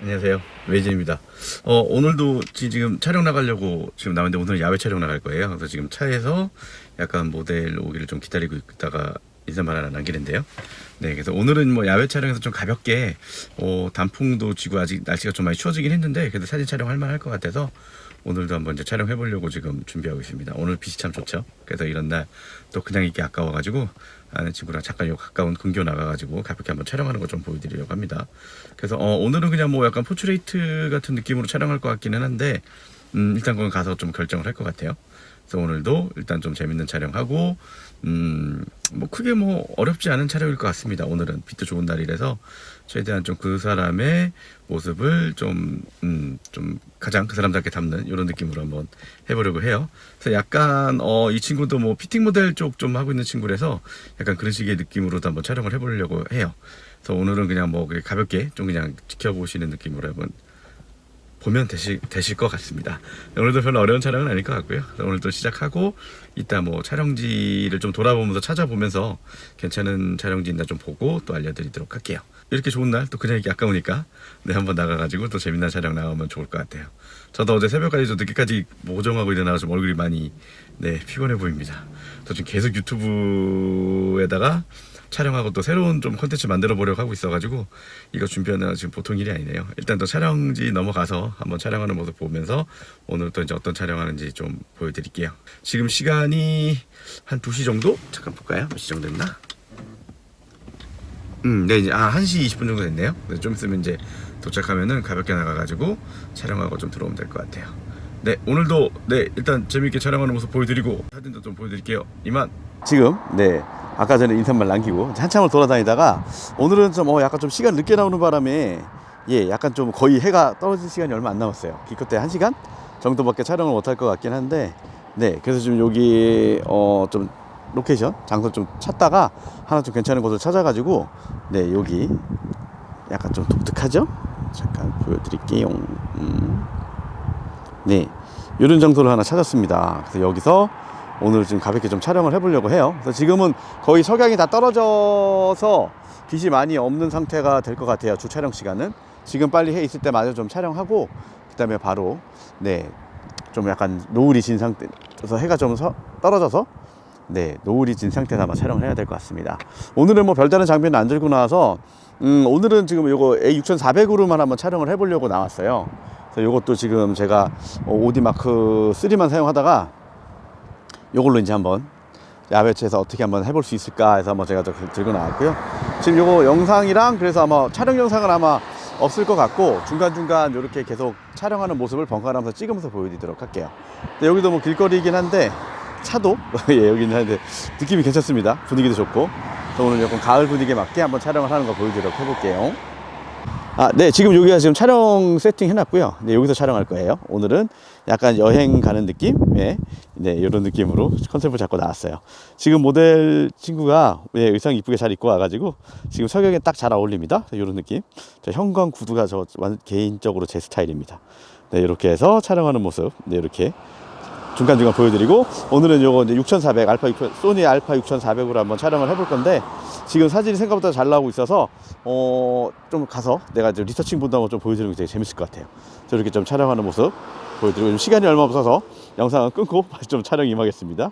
안녕하세요. 외진입니다. 어, 오늘도 지- 지금 촬영 나가려고 지금 나왔는데 오늘은 야외 촬영 나갈 거예요. 그래서 지금 차에서 약간 모델 오기를 좀 기다리고 있다가 인사말 하나 남기는데요. 네, 그래서 오늘은 뭐 야외 촬영에서 좀 가볍게 어, 단풍도 지고 아직 날씨가 좀 많이 추워지긴 했는데 그래도 사진 촬영할 만할 것 같아서 오늘도 한번 이제 촬영해 보려고 지금 준비하고 있습니다. 오늘 빛이 참 좋죠. 그래서 이런 날 또 그냥 있기 아까워 가지고 아는 친구랑 잠깐 요 가까운 근교 나가 가지고 가볍게 한번 촬영하는 거 좀 보여드리려고 합니다. 그래서 어, 오늘은 그냥 뭐 약간 포트레이트 같은 느낌으로 촬영할 것 같기는 한데 음, 일단 그건 가서 좀 결정을 할 것 같아요. 그래서 오늘도 일단 좀 재밌는 촬영하고 음, 뭐 크게 뭐 어렵지 않은 촬영일 것 같습니다. 오늘은 빛도 좋은 날이라서 최대한 좀 그 사람의 모습을 좀, 음, 좀 가장 그 사람답게 담는 이런 느낌으로 한번 해보려고 해요. 그래서 약간, 어, 이 친구도 뭐 피팅 모델 쪽 좀 하고 있는 친구라서 약간 그런 식의 느낌으로도 한번 촬영을 해보려고 해요. 그래서 오늘은 그냥 뭐 가볍게 좀 그냥 지켜보시는 느낌으로 한번 보면 되실, 되실 것 같습니다. 오늘도 별로 어려운 촬영은 아닐 것 같고요. 오늘도 시작하고 이따 뭐 촬영지를 좀 돌아보면서 찾아보면서 괜찮은 촬영지 있나 좀 보고 또 알려드리도록 할게요. 이렇게 좋은 날 또 그냥 이렇게 아까우니까 네 한번 나가가지고 또 재밌는 촬영 나오면 좋을 것 같아요. 저도 어제 새벽까지 좀 늦게까지 모정하고 일어나서 좀 얼굴이 많이 네 피곤해 보입니다. 저 지금 계속 유튜브에다가 촬영하고 또 새로운 좀 컨텐츠 만들어 보려고 하고 있어가지고 이거 준비하느라 지금 보통 일이 아니네요. 일단 또 촬영지 넘어가서 한번 촬영하는 모습 보면서 오늘 또 이제 어떤 촬영하는지 좀 보여드릴게요. 지금 시간이 한 2시 정도? 잠깐 볼까요? 몇 시 정도 됐나? 음, 네, 이제, 아, 1시 20분 정도 됐네요. 네, 좀 있으면 이제 도착하면은 가볍게 나가가지고 촬영하고 좀 들어오면 될 것 같아요. 네, 오늘도, 네, 일단 재밌게 촬영하는 모습 보여드리고, 사진도 좀 보여드릴게요. 이만. 지금, 네, 아까 전에 인사말 남기고, 한참을 돌아다니다가, 오늘은 좀, 어, 약간 좀 시간 늦게 나오는 바람에, 예, 약간 좀 거의 해가 떨어질 시간이 얼마 안 남았어요. 기껏해 한 시간 정도밖에 촬영을 못할 것 같긴 한데, 네, 그래서 지금 여기, 어, 좀, 로케이션 장소 좀 찾다가 하나 좀 괜찮은 곳을 찾아가지고 네 여기 약간 좀 독특하죠? 잠깐 보여드릴게요. 음. 네 이런 장소를 하나 찾았습니다. 그래서 여기서 오늘 지금 가볍게 좀 촬영을 해보려고 해요. 그래서 지금은 거의 석양이 다 떨어져서 빛이 많이 없는 상태가 될 것 같아요. 주 촬영 시간은 지금 빨리 해 있을 때마저 좀 촬영하고 그 다음에 바로 네 좀 약간 노을이 진 상태에서 해가 좀 서- 떨어져서 네, 노을이 진 상태에서 아마 촬영을 해야 될 것 같습니다. 오늘은 뭐 별다른 장비는 안 들고 나와서, 음, 오늘은 지금 요거 A6400으로만 한번 촬영을 해보려고 나왔어요. 그래서 요것도 지금 제가 어, 오디 마크 3만 사용하다가 요걸로 이제 한번 야외체에서 어떻게 한번 해볼 수 있을까 해서 한번 제가 좀 들고 나왔고요. 지금 요거 영상이랑 그래서 아마 촬영 영상은 아마 없을 것 같고 중간중간 이렇게 계속 촬영하는 모습을 번갈아가면서 찍으면서 보여드리도록 할게요. 근데 여기도 뭐 길거리이긴 한데 차도 예, 여기는 한데 느낌이 괜찮습니다. 분위기도 좋고. 오늘 약간 가을 분위기에 맞게 한번 촬영을 하는 거 보여드리도록 해볼게요. 아, 네, 지금 여기가 지금 촬영 세팅 해놨고요. 네, 여기서 촬영할 거예요. 오늘은 약간 여행 가는 느낌? 예, 네, 이런 느낌으로 컨셉을 잡고 나왔어요. 지금 모델 친구가 예, 의상 이쁘게 잘 입고 와가지고 지금 석영에 딱 잘 어울립니다. 이런 느낌. 저 형광 구두가 저 완- 개인적으로 제 스타일입니다. 네, 이렇게 해서 촬영하는 모습, 네, 이렇게 중간중간 보여드리고 오늘은 요거 이제 6400 알파 6000 소니 알파 6400으로 한번 촬영을 해볼 건데 지금 사진이 생각보다 잘 나오고 있어서 어 좀 가서 내가 이제 리서칭 본다고 좀 보여드리는 게 되게 재밌을 것 같아요. 저렇게 좀 촬영하는 모습 보여드리고 좀 시간이 얼마 없어서 영상을 끊고 다시 좀 촬영 임하겠습니다.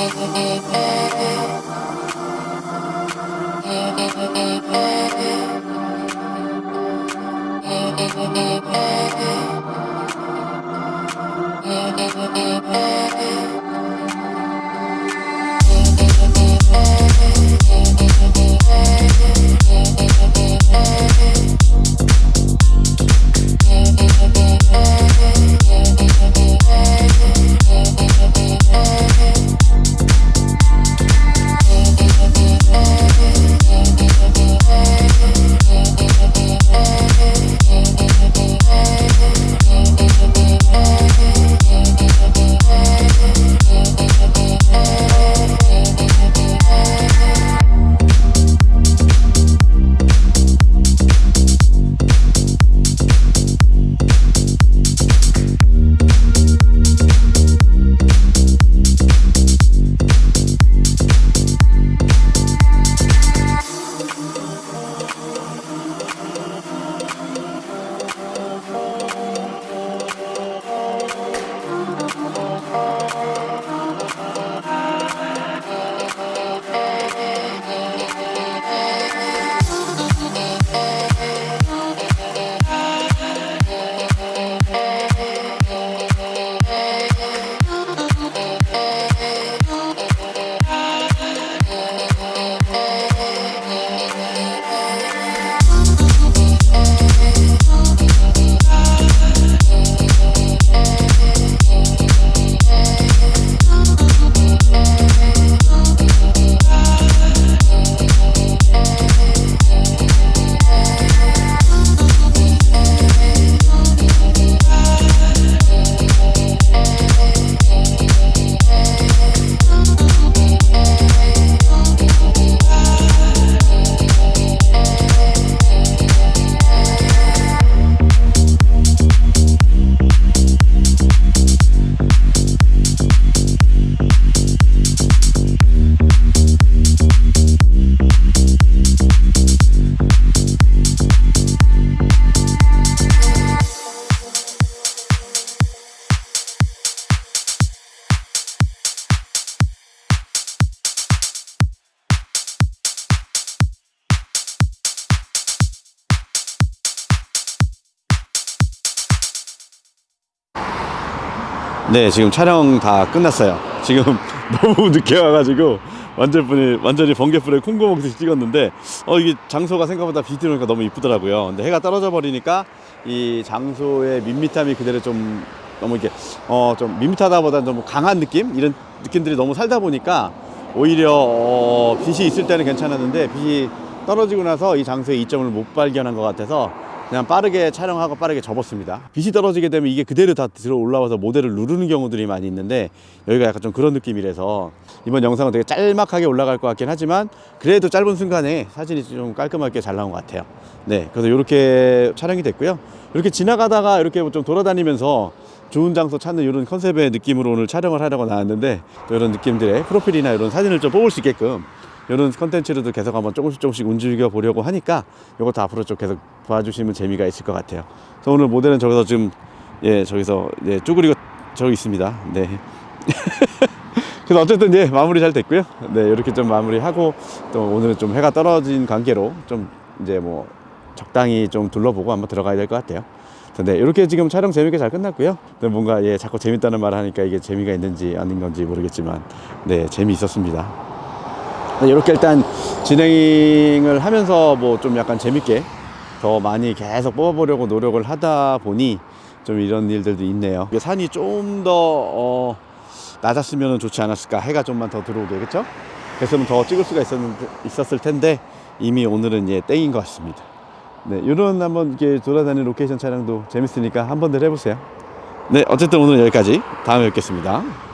Eh, eh, eh, eh. 네, 지금 촬영 다 끝났어요. 지금 너무 늦게 와가지고 완전히 완전히 번개불에 콩고 먹듯이 찍었는데 어 이게 장소가 생각보다 들어오니까 너무 이쁘더라고요. 근데 해가 떨어져 버리니까 이 장소의 밋밋함이 그대로 좀 너무 이렇게 어 좀 밋밋하다보다는 좀 강한 느낌 이런 느낌들이 너무 살다 보니까 오히려 어 빛이 있을 때는 괜찮았는데 빛이 떨어지고 나서 이 장소의 이점을 못 발견한 것 같아서 그냥 빠르게 촬영하고 빠르게 접었습니다. 빛이 떨어지게 되면 이게 그대로 다 들어 올라와서 모델을 누르는 경우들이 많이 있는데 여기가 약간 좀 그런 느낌이라서 이번 영상은 되게 짤막하게 올라갈 것 같긴 하지만 그래도 짧은 순간에 사진이 좀 깔끔하게 잘 나온 것 같아요. 네, 그래서 이렇게 촬영이 됐고요. 이렇게 지나가다가 이렇게 좀 돌아다니면서 좋은 장소 찾는 이런 컨셉의 느낌으로 오늘 촬영을 하려고 나왔는데 또 이런 느낌들의 프로필이나 이런 사진을 좀 뽑을 수 있게끔 이런 컨텐츠로도 계속 한번 조금씩 조금씩 움직여 보려고 하니까 이것도 앞으로 좀 계속 봐주시면 재미가 있을 것 같아요. 그래서 오늘 모델은 저기서 지금 예 저기서 예 쭈그리고 저기 있습니다. 네. 그래서 어쨌든 예 마무리 잘 됐고요. 네 이렇게 좀 마무리하고 또 오늘은 좀 해가 떨어진 관계로 좀 이제 뭐 적당히 좀 둘러보고 한번 들어가야 될 것 같아요. 네, 이렇게 지금 촬영 재밌게 잘 끝났고요. 네, 뭔가 예 자꾸 재밌다는 말을 하니까 이게 재미가 있는지 아닌 건지 모르겠지만 네 재미있었습니다. 네, 이렇게 일단 진행을 하면서 뭐 좀 약간 재밌게 더 많이 계속 뽑아보려고 노력을 하다 보니 좀 이런 일들도 있네요. 산이 좀더 어, 낮았으면 좋지 않았을까 해가 좀만 더 들어오게 그렇죠? 그랬으면 더 찍을 수가 있었는데, 있었을 텐데 이미 오늘은 예 땡인 것 같습니다. 네, 이런 한번 이렇게 돌아다니는 로케이션 촬영도 재밌으니까 한번들 해보세요. 네, 어쨌든 오늘은 여기까지. 다음에 뵙겠습니다.